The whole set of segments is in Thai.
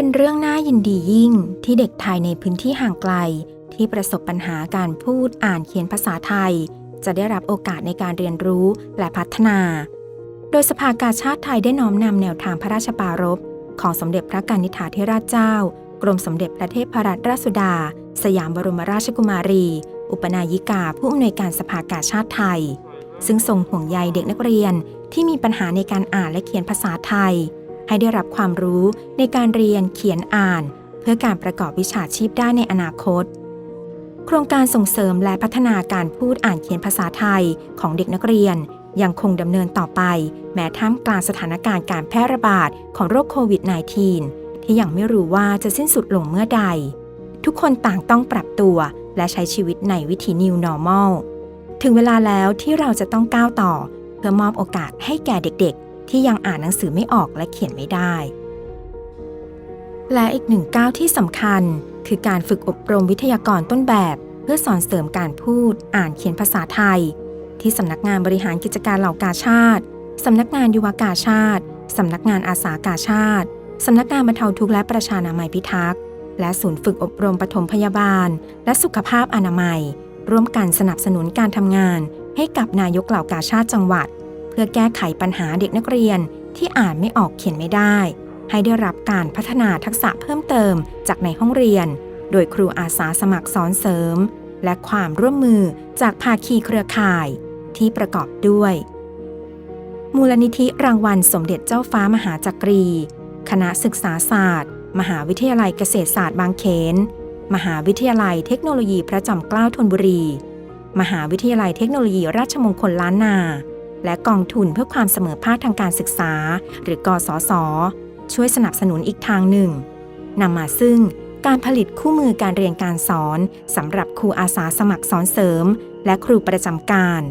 เป็นเรื่องน่ายินดียิ่งที่เด็กไทยในพื้นที่ห่างไกล ที่ประสบปัญหาการพูดอ่านเขียนภาษาไทย จะได้รับโอกาสในการเรียนรู้และพัฒนา โดยสภากาชาติไทยได้น้อมนำแนวทางพระราชปารภของสมเด็จพระกนิษฐาธิราชเจ้า กรมสมเด็จพระเทพรัตนราชสุดา สยามบรมราชกุมารี อุปนายิกาผู้อำนวยการสภากาชาติไทย ซึ่งทรงห่วงใยเด็กนักเรียนที่มีปัญหาในการอ่านและเขียนภาษาไทย ให้ได้รับความรู้ในการเรียนเขียนอ่าน เพื่อการประกอบวิชาชีพได้ในอนาคต โครงการส่งเสริมและพัฒนาการพูดอ่านเขียนภาษาไทยของเด็กนักเรียน ยังคงดำเนินต่อไป แม้ท่ามกลางสถานการณ์การแพร่ระบาดของโรคโควิด -19 ที่ยังไม่รู้ว่าจะสิ้นสุดลงเมื่อใด ทุกคนต่างต้องปรับตัวและใช้ชีวิตในวิถี New Normal ถึงเวลาแล้วที่เราจะต้องก้าวต่อ เพื่อมอบโอกาสให้แก่เด็กๆ ที่ยังอ่านหนังสือไม่ออกและเขียนไม่ได้ และอีกหนึ่งก้าวที่สำคัญ คือการฝึกอบรมวิทยากรต้นแบบ เพื่อสอนเสริมการพูด อ่านเขียนภาษาไทย ที่สำนักงานบริหารกิจการเหล่ากาชาติสำนักงานยุวกาชาติสำนักงานอาสากาชาติสำนักงานบรรเทาทุกข์และประชานามัยพิทักษ์ และศูนย์ฝึกอบรมปฐมพยาบาล และสุขภาพอนามัย ร่วมกันสนับสนุนการทำงาน ให้กับนายกเหล่ากาชาติจังหวัด พื่อแก้ไขปัญหาเด็กนักเรียนที่อ่านไม่ออกเขียนไม่ได้ ให้ได้รับการพัฒนาทักษะเพิ่มเติมจากในห้องเรียน โดยครูอาสาสมัครสอนเสริม และความร่วมมือจากภาคีเครือข่าย ที่ประกอบด้วย มูลนิธิรางวัลสมเด็จเจ้าฟ้ามหาจักรี คณะศึกษาศาสตร์ มหาวิทยาลัยเกษตรศาสตร์บางเขน มหาวิทยาลัยเทคโนโลยีพระจอมเกล้าธนบุรี มหาวิทยาลัยเทคโนโลยีราชมงคลล้านนา และกองทุนเพื่อความเสมอภาคทางการศึกษา หรือกสศช่วยสนับสนุนอีกทางหนึ่งนำมาซึ่งการผลิตคู่มือการเรียนการสอนสำหรับครูอาสาสมัครสอนเสริม และครูประจำการ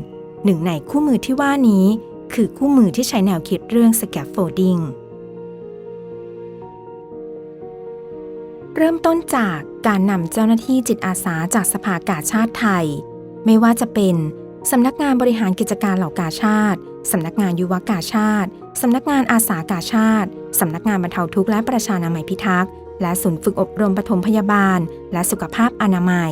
หนึ่งในคู่มือที่ว่านี้ คือคู่มือที่ใช้แนวคิดเรื่อง scaffolding เริ่มต้นจากการนำเจ้าหน้าที่จิตอาสาจากสภากาชาติไทย ไม่ว่าจะเป็น สำนักงานบริหารกิจการเหล่ากาชาติสำนักงานยุวกาชาติสำนักงานอาสากาชาติสำนักงานบรรเทาทุกข์และประชานามัยพิทักษ์ และศูนย์ฝึกอบรมปฐมพยาบาล และสุขภาพอนามัย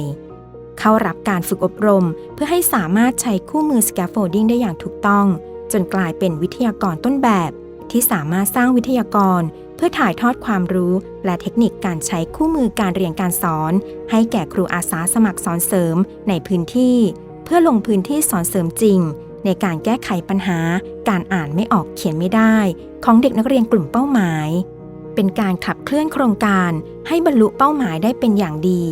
เข้ารับการฝึกอบรม เพื่อให้สามารถใช้คู่มือ scaffolding ได้อย่างถูกต้อง จนกลายเป็นวิทยากรต้นแบบ ที่สามารถสร้างวิทยากร เพื่อถ่ายทอดความรู้ และเทคนิคการใช้คู่มือการเรียนการสอน ให้แก่ครูอาสาสมัครสอนเสริมในพื้นที่ เพื่อลงพื้นที่สอนเสริมจริง ในการแก้ไขปัญหา การอ่านไม่ออกเขียนไม่ได้ ของเด็กนักเรียนกลุ่มเป้าหมาย เป็นการขับเคลื่อนโครงการให้บรรลุเป้าหมายได้เป็นอย่างดี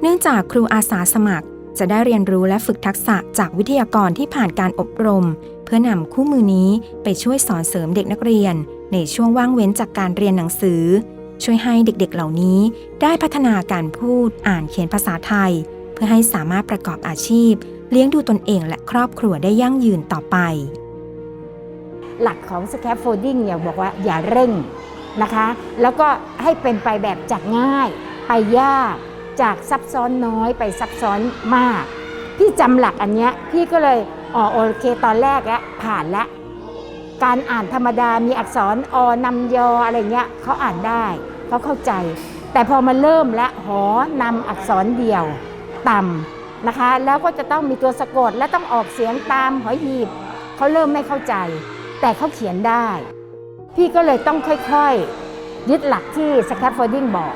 เนื่องจากครูอาสาสมัครจะได้เรียนรู้และฝึกทักษะจากวิทยากรที่ผ่านการอบรม เพื่อนำคู่มือนี้ไปช่วยสอนเสริมเด็กนักเรียน ในช่วงว่างเว้นจากการเรียนหนังสือ ช่วยให้เด็กๆเหล่านี้ได้พัฒนาการพูดอ่านเขียนภาษาไทย พื่อให้สามารถประกอบอาชีพ เลี้ยงดูตนเองและครอบครัวได้ยั่งยืนต่อไป หลักของ scaffolding เนี่ยบอกว่าอย่าเร่งนะคะ แล้วก็ให้เป็นไปแบบจากง่าย ไปยากจากซับซ้อนน้อยไปซับซ้อนมาก พี่จำหลักอันเนี้ยพี่ก็เลยอ๋อโอเคตอนแรกแล้วผ่านแล้วการอ่านธรรมดามีอักษรอนำยออะไรเงี้ยเขาอ่านได้เขาเข้าใจ แต่พอมาเริ่มและหอนำอักษรเดียว ต่ำนะคะ แล้วก็จะต้องมีตัวสะกดและต้องออกเสียงตามหอยหีบเขาเริ่มไม่เข้าใจ แต่เขาเขียนได้ พี่ก็เลยต้องค่อยๆ ยึดหลักที่ scaffolding บอก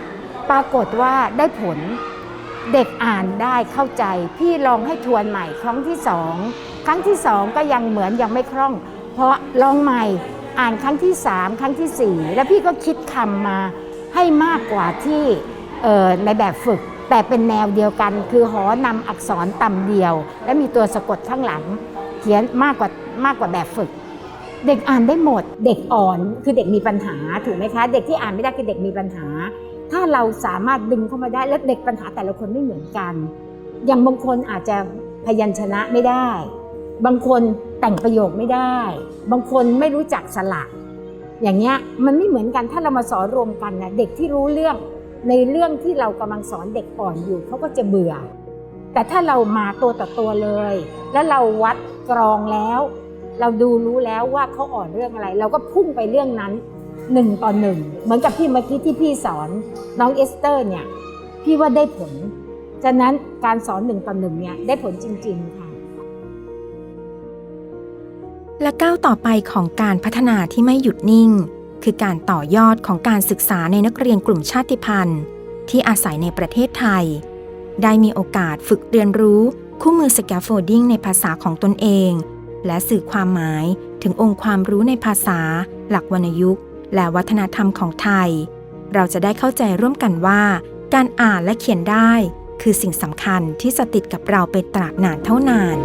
ปรากฏว่าได้ผลเด็กอ่านได้เข้าใจ พี่ลองให้ทวนใหม่ครั้งที่สองครั้งที่สองก็ยังเหมือนยังไม่คล่อง เพราะลองใหม่อ่านครั้งที่สามครั้งที่สี่แล้วพี่ก็คิดคำมาให้มากกว่าที่ในแบบฝึก แต่เป็นแนวเดียวกัน คือหอนำอักษรต่ำเดียว และมีตัวสะกดข้างหลัง เขียนมากกว่ามากกว่าแบบฝึก เด็กอ่านได้หมด เด็กอ่อนคือเด็กมีปัญหาถูกไหมคะ เด็กที่อ่านไม่ได้คือเด็กมีปัญหา ถ้าเราสามารถดึงเข้ามาได้และเด็กปัญหาแต่ละคนไม่เหมือนกัน อย่างบางคนอาจจะพยัญชนะไม่ได้ บางคนแต่งประโยคไม่ได้ บางคนไม่รู้จักสระอย่างเงี้ยมันไม่เหมือนกันถ้าเรามาสอนรวมกันนะเด็กที่รู้เรื่อง ในเรื่องที่เรากำลังสอนเด็กอ่อนอยู่เขาก็จะเบื่อ แต่ถ้าเรามาตัวต่อตัวเลย แล้วเราวัดกรองแล้ว เราดูรู้แล้วว่าเขาอ่อนเรื่องอะไร เราก็พุ่งไปเรื่องนั้นหนึ่งต่อหนึ่งเหมือนกับที่เมื่อกี้ที่พี่สอนน้องเอสเตอร์เนี่ยพี่ว่าได้ผลฉะนั้นการสอนหนึ่งต่อหนึ่งเนี่ยได้ผลจริง ๆ ค่ะ และก้าวต่อไปของการพัฒนาที่ไม่หยุดนิ่ง คือการต่อยอดของการศึกษาในนักเรียนกลุ่มชาติพันธุ์ ที่อาศัยในประเทศไทย ได้มีโอกาสฝึกเรียนรู้คู่มือ scaffolding ในภาษาของตนเอง และสื่อความหมายถึงองค์ความรู้ในภาษา หลักวรรณยุกต์ และวัฒนธรรมของไทย เราจะได้เข้าใจร่วมกันว่า การอ่านและเขียนได้ คือสิ่งสำคัญที่จะติดกับเราไปตราบนานเท่านาน